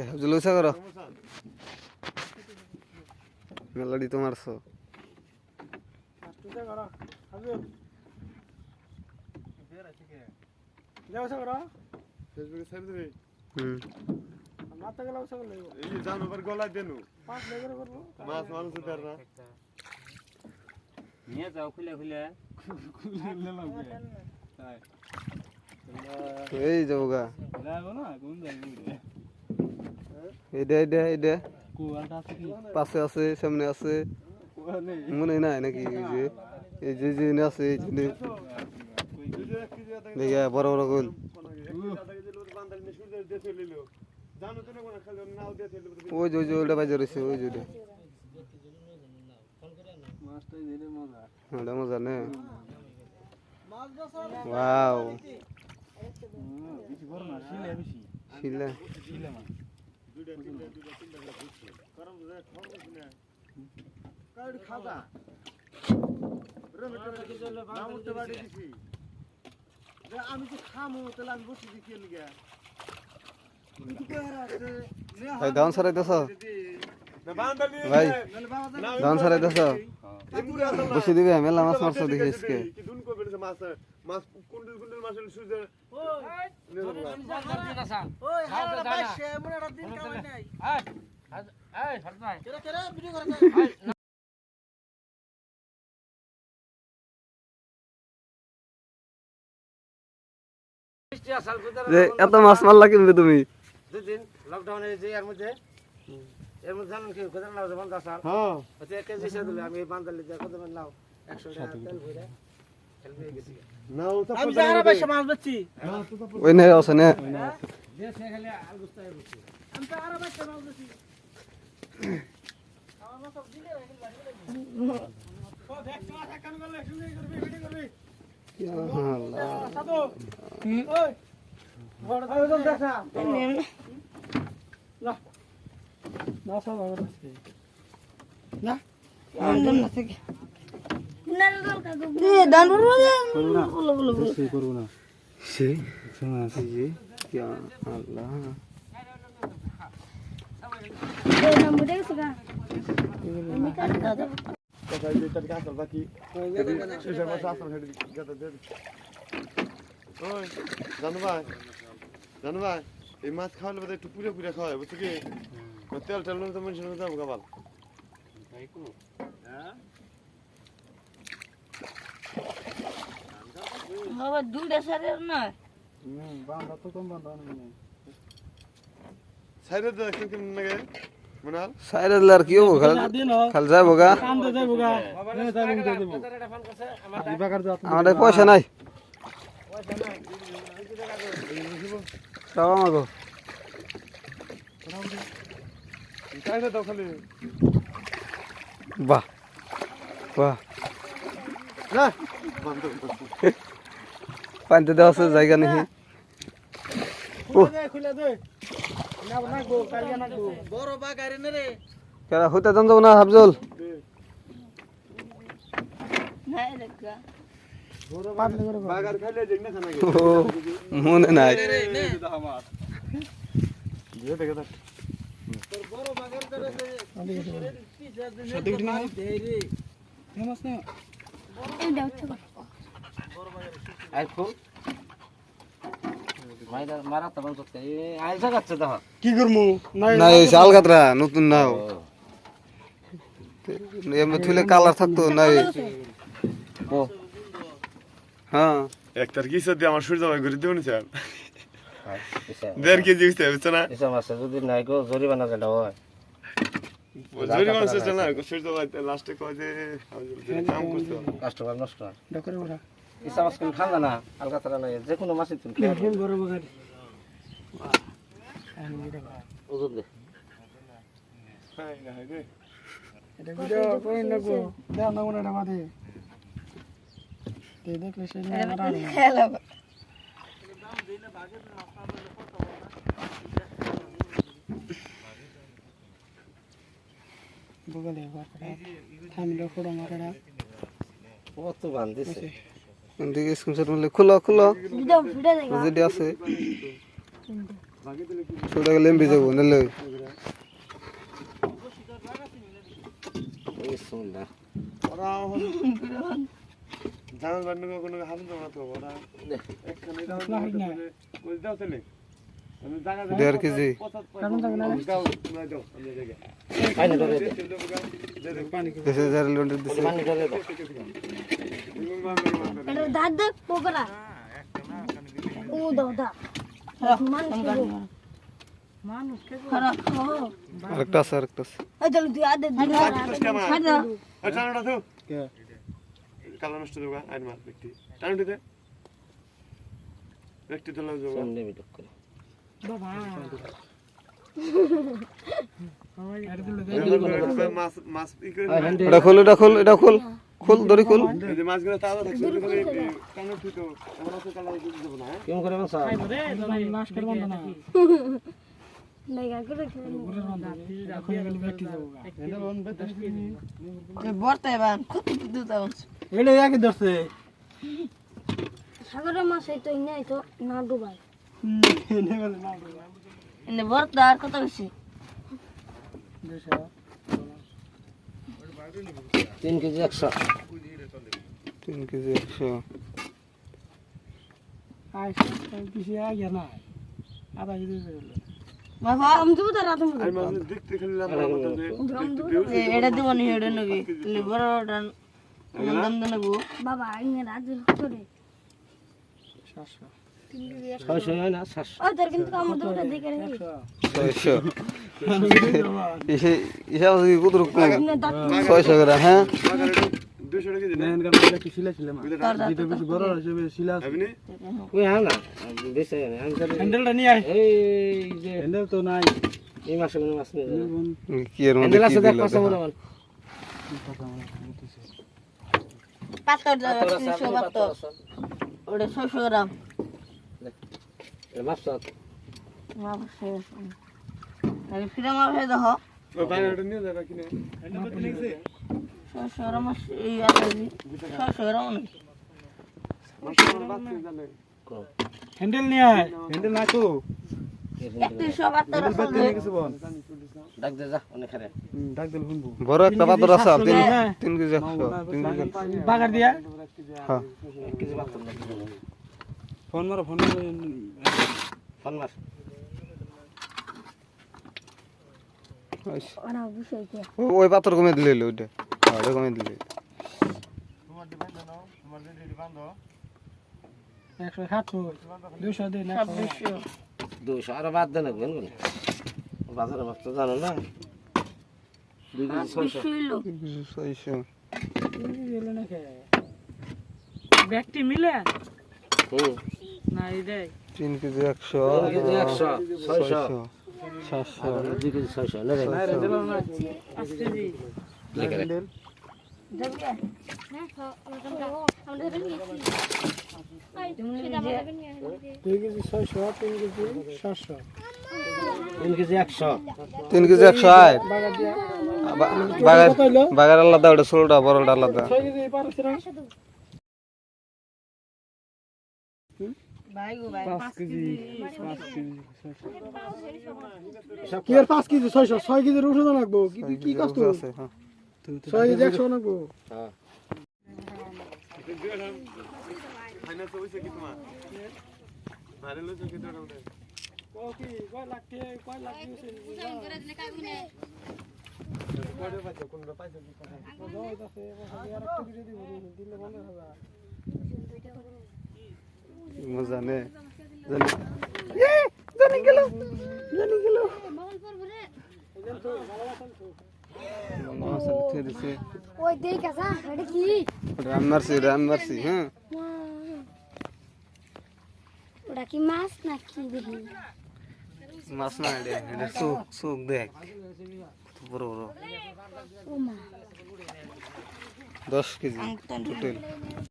ওইসা করো মেলাডি তো মারছো। নিয়ে যাও খুলে খুলে এই যাব গা যাব না কোন যাব কুয়াটা আছে কি? পাশে আছে সামনে আছে। মনে নাই নাকি যে এই যে যে আছে এই যে নে- দেখে বড় বড় গোল। ওই যে ওই যে ওইটা বাজে রয়েছে ওই যে ওইটা। মাছটাই মজা। ওটা মজা নে? ওয়াও। বেশি বড় না শিলে বেশি শিলা শিলে মাছ কাউরি খাওয়া আমি তো খামো তাহলে আমি বসে দেখি লিগে ভাই ধান সারাই দেছ? ভাই ধান সারাই দেছ? বসে দিবে মেলা মাছ মারছো দেখি আজকে। মাছ কুন্ডল কুন্ডল মাছ সুজে যে এত মাছ মারলা কিনবে তুমি? দুদিন লকডাউনে যে এর মধ্যে এর মধ্যে জানেন কি কোথায় নাও সাল হ্যাঁ। কেজি দিলে আমি বান্দালি দিয়ে কত নাও? একশো টাকা তেল ভরে। আমি যারা পয়সা মাছ বেচছি ওই নে আছে নে দেশ খালি আর গুস্তা বেচছি আমি তো আরও পয়সা মাছ বেচছি সেই জি ইয়া আল্লাহ জানো ভাই জানো ভাই এই মাছ খাওয়ালে বোধহয় একটু পুরে পুরে খাওয়ায় বুঝছ কি তেল টেল তো মানুষের যাব কাবাল দুইটা সারের না সাইডে দে কেন কেন লাগে মনাল সাইড আর কি হব খাল খাল যাব গা। আমাদের পয়সা নাই। সব আমাকে সাইডে দাও খালি। বাহ বাহ। না বন্ধ পানিতে দেওয়া আছে জায়গা নেই। নে হইতে জান যাব না হাফজল না মনে নাই। দিয়ে দেখে দেখ বড় বাগার করে আইফো মাইরা মারা তখন তো আইসা যাচ্ছে তো কি করমু? না কাতরা নতুন নাও। এমনি থুলে কালার থাকতো নাই। ও। হ্যাঁ। একটার কি সত্যি আমার সূর্য ভাই ঘুরে দেবো স্যার দেড় কেজি উঠছে বুঝছ না? এসা মাছ যদি নাই গো জরিমানা যেটা হয়। জরি মানুষ না সূর্য ভাই লাস্টে কয় যে আমি যদি কাম করতে হবে। কাস্টমার নষ্ট ইসা মাছ কিন্তু ঠান্ডা না হালকা তারা লাগে যে কোনো মাছই তুমি ওজন দে। হাই না, হাই রে। খেলা কত বান্ধিছে। দিকে স্ক্রিনশট মারলে খুলো খুলো। ভিডিও ভিডিও দেখা। যেটি আছে ছোটা গেলে এমবি যাব এখন জানার বান্ডু কোনো হাতে দেবো তো ওরা একখানে দাও দাও দেড় কেজি দিছে এটা দাঁত দেখ পোকরা ও দাও দাও। মানুষ খারাপ আরেকটা আছে আরেকটা আছে। এই চল তুই আদে দিন খাজা টানোটা তো কালো নষ্ট দেবো আইন মার ব্যক্তি। টানোটি দে ব্যক্তি তো লাগবে এটা খোল এটা খোল এটা খোল। খোল দড়ি খোল। হ্যাঁ? খেলে সাগরের মাছ এই তো নাই তো না ডুবাই। এনে বর্তা আর কত বেশি তিন কেজি একশো। বাবা আমি দেবো তো রাত আর মাছ দেখতে খালি লাভ মতো যে এটা দিব নি এটা নবি। বড়টা দাম দাম বাবা ইনে রাত করে। ও কিন্তু আছে কত রকম ছয়শো গ্রাম হ্যাঁ? ওটা ছয়শো গ্রাম। আরে ফিরে মার হয়ে দেখো। হ্যান্ডেল নিয়ে আয়। হ্যান্ডেল না তো। বড় একটা পাথর আছে তিন তিন কেজি একশো তিন কেজি বাগার দিয়া। হ্যাঁ। ফোন মারো। ফোন মারো আচ্ছা। ওরা বুঝাইছে ও- ওই পাথর কমে দিলে ওইটা হ্যাঁ ওটা কমে দিলে দুশো আরও বাদ দেন বাজারে মাছ তো জানো না ছয়শো ব্যক্তি মিলে হুম না এই দেয় তিন কেজি একশো একশো ছয়শো দুই। দুই কেজি ছয়শো তিন কেজি একশো তিন কেজি একশো আয় বাগার বাগার আলাদা, ওটা ষোলোটা, বড়টা আলাদা পাঁচ কেজি ছয়শো ছয় কেজির ওষুধ লাগবো কি কি কষ্ট আছে হ্যাঁ ছয় কেজি একশো লাগবো। ফাইনাল তো হইছে কি তোমার ভালো লইছো কি তোরা ওটা মজা নে জানি। জানি। গেল। জানি গেল। রাম মারছি রাম মারছি হ্যাঁ। ওটা কি মাছ না কি দেখি। মাছ না এটা এটা চোখ চোখ দেখ। কত বড়। বড় দশ কেজি টোটাল।